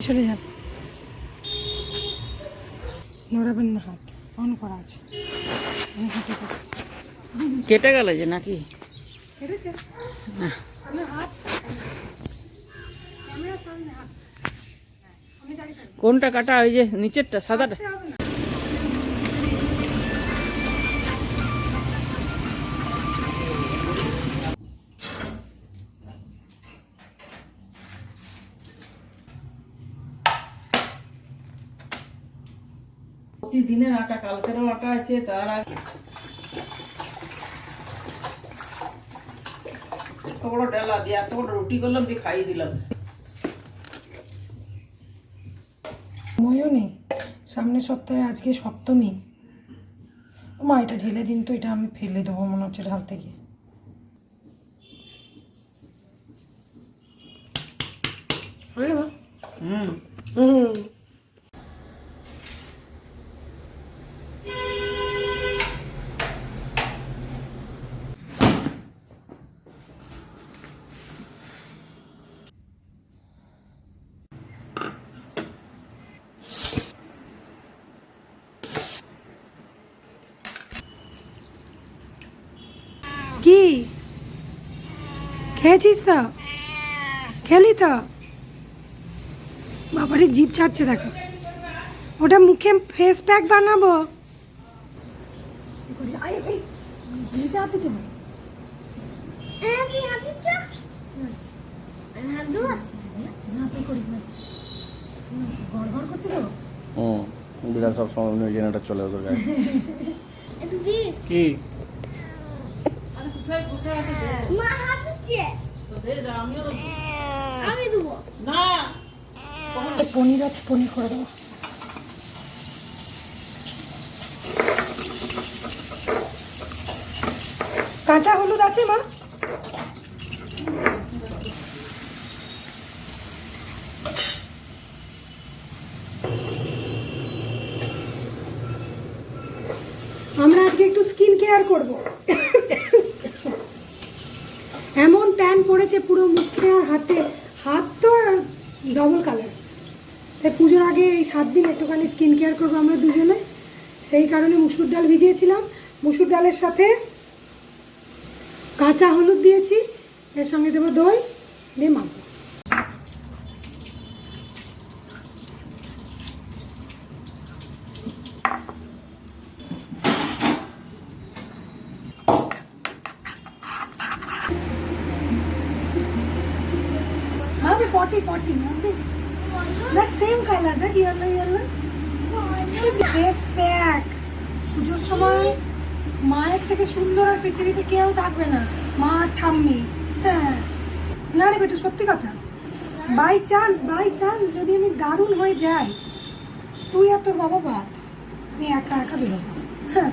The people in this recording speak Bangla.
চলে যান নড়াবেন না হাত অন করা আছে। যাব কেটে গেল যে নাকি? না। হাত হ্যাঁ, কোনটা কাটা? ওই যে নিচেরটা সাদাটা? প্রতিদিনের আটা কালকেরও আটা আছে তার আগে এত বড় ডালা দিয়ে এত বড় রুটি করলাম দিয়ে খাইয়ে দিলাম। সময়ও নেই। সামনের সপ্তাহে আজকে সপ্তমী। মা এটা ঢেলে দিন তো এটা আমি ফেলে দেবো মনে হচ্ছে হয়ে গেল? হুম। হুম। কি? খেয়েছিস তো খেলি তো। বাবারে জিভ ছাড়ছে দেখো। ওটা মুখে ফেস প্যাক বানাবো। সব সময় জেনারেটর চলে ওদের গায়ে। কি? আরে কোথায় বসে আছে দে। তো দে আমিও আমি দেবো। না। পনির আছে পনির করে দেবো কাঁচা হলুদ আছে মা? আমরা আজকে একটু স্কিন কেয়ার করব। ট্যান পড়েছে পুরো মুখে আর হাতে। হাত তো ডবল কালার তাই পুজোর আগে এই সাত দিন একটুখানি স্কিন কেয়ার করব আমরা দুজনে। সেই কারণে মুসুর ডাল ভিজিয়েছিলাম। মুসুর ডালের সাথে কাঁচা হলুদ দিয়েছি। এর সঙ্গে দেবো দই দিয়ে মাখবো হবে পটি পটি হবে দেখ সেম কালার দেখ ইয়েলো ইয়েলো ফেস প্যাক পুজোর সময় মায়ের থেকে সুন্দর আর পৃথিবীতে কেউ থাকবে না। মা, ঠাম্মি। হ্যাঁ। না রে বেটু, সত্যি কথা। বাই চান্স বাই চান্স যদি আমি দারুণ হয়ে যাই, তুই আর তোর বাবা বাদ। আমি একা একা বেরোবো। হ্যাঁ।